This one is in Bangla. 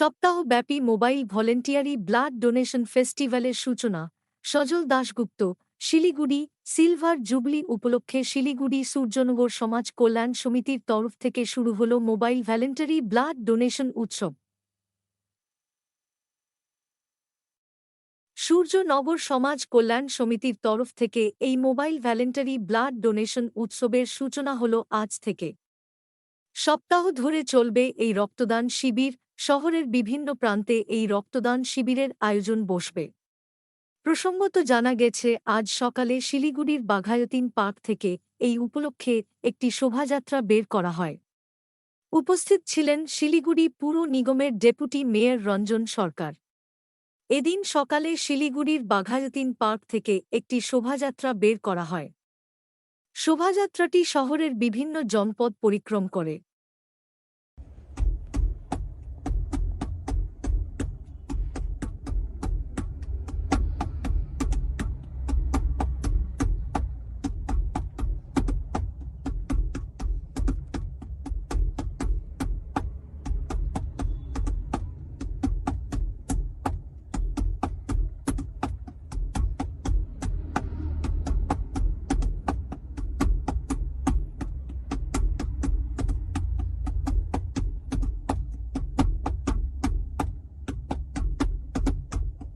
সপ্তাহব্যাপী মোবাইল ভলেন্টিয়ারি ব্লাড ডোনেশন ফেস্টিভ্যালের সূচনা। সজল দাশগুপ্ত, শিলিগুড়ি, সিলভার জুবলি উপলক্ষে শিলিগুড়ি সূর্যনগর সমাজ কল্যাণ সমিতির তরফ থেকে শুরু হল মোবাইল ভ্যালেন্টারি ব্লাড ডোনেশন উৎসব। সূর্যনগর সমাজ কল্যাণ সমিতির তরফ থেকে এই মোবাইল ভ্যালেন্টারি ব্লাড ডোনেশন উৎসবের সূচনা হল আজ থেকে। সপ্তাহ ধরে চলবে এই রক্তদান শিবির, শহরের বিভিন্ন প্রান্তে এই রক্তদান শিবিরের আয়োজন বসবে। প্রসঙ্গত জানা গেছে, আজ সকালে শিলিগুড়ির বাঘায়তিন পার্ক থেকে এই উপলক্ষে একটি শোভাযাত্রা বের করা হয়। উপস্থিত ছিলেন শিলিগুড়ি পুর নিগমের ডেপুটি মেয়র রঞ্জন সরকার। এদিন সকালে শিলিগুড়ির বাঘায়তিন পার্ক থেকে একটি শোভাযাত্রা বের করা হয়। শোভাযাত্রাটি শহরের বিভিন্ন জনপদ পরিক্রম করে।